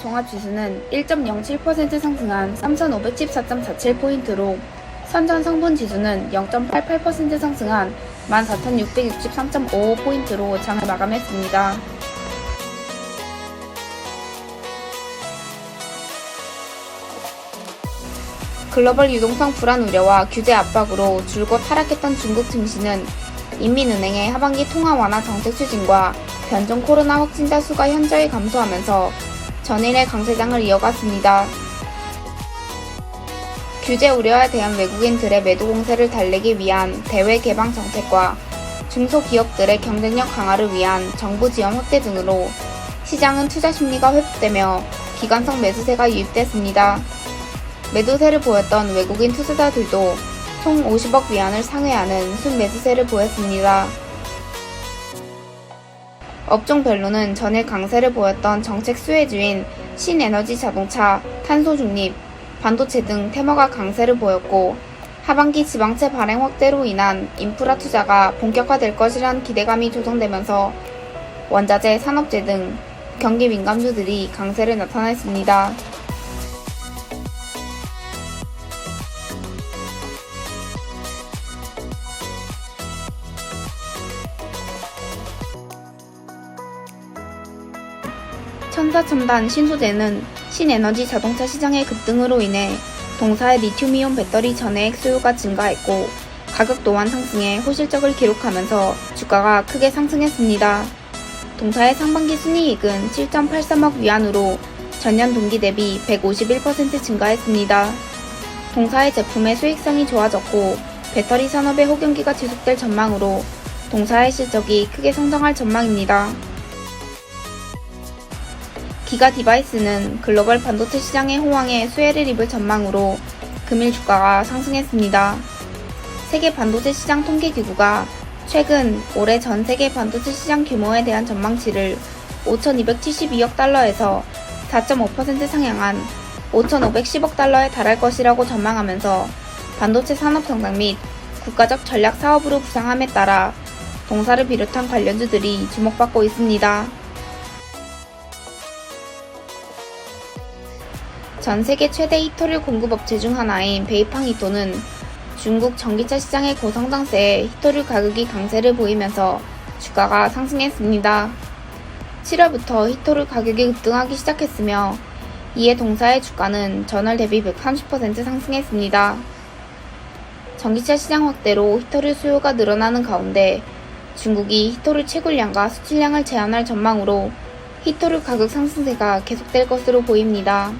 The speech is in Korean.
종합지수는 1.07% 상승한 3,514.47포인트로 선전 성분 지수는 0.88% 상승한 14,663.55포인트로 장을 마감했습니다. 글로벌 유동성 불안 우려와 규제 압박으로 줄곧 하락했던 중국 증시는 인민은행의 하반기 통화 완화 정책 추진과 변종 코로나 확진자 수가 현저히 감소하면서 전일의 강세장을 이어갔습니다. 규제 우려에 대한 외국인들의 매도 공세를 달래기 위한 대외 개방 정책과 중소기업들의 경쟁력 강화를 위한 정부 지원 확대 등으로 시장은 투자 심리가 회복되며 기관성 매수세가 유입됐습니다. 매도세를 보였던 외국인 투자자들도 총 50억 위안을 상회하는 순매수세를 보였습니다. 업종별로는 전일 강세를 보였던 정책 수혜주인 신에너지 자동차, 탄소 중립, 반도체 등 테마가 강세를 보였고 하반기 지방채 발행 확대로 인한 인프라 투자가 본격화될 것이라는 기대감이 조성되면서 원자재, 산업재 등 경기 민감주들이 강세를 나타냈습니다. 천사첨단 신소재는 신에너지 자동차 시장의 급등으로 인해 동사의 리튬이온 배터리 전해액 수요가 증가했고 가격 또한 상승해 호실적을 기록하면서 주가가 크게 상승했습니다. 동사의 상반기 순이익은 7.83억 위안으로 전년 동기 대비 151% 증가했습니다. 동사의 제품의 수익성이 좋아졌고 배터리 산업의 호경기가 지속될 전망으로 동사의 실적이 크게 성장할 전망입니다. 기가 디바이스는 글로벌 반도체 시장의 호황에 수혜를 입을 전망으로 금일 주가가 상승했습니다. 세계 반도체 시장 통계기구가 최근 올해 전 세계 반도체 시장 규모에 대한 전망치를 5,272억 달러에서 4.5% 상향한 5,510억 달러에 달할 것이라고 전망하면서 반도체 산업 성장 및 국가적 전략 사업으로 부상함에 따라 동사를 비롯한 관련주들이 주목받고 있습니다. 전 세계 최대 히토류 공급업체 중 하나인 베이팡 히토는 중국 전기차 시장의 고성장세에 히토류 가격이 강세를 보이면서 주가가 상승했습니다. 7월부터 히토류 가격이 급등하기 시작했으며 이에 동사의 주가는 전월 대비 130% 상승했습니다. 전기차 시장 확대로 히토류 수요가 늘어나는 가운데 중국이 히토류 채굴량과 수출량을 제한할 전망으로 히토류 가격 상승세가 계속될 것으로 보입니다.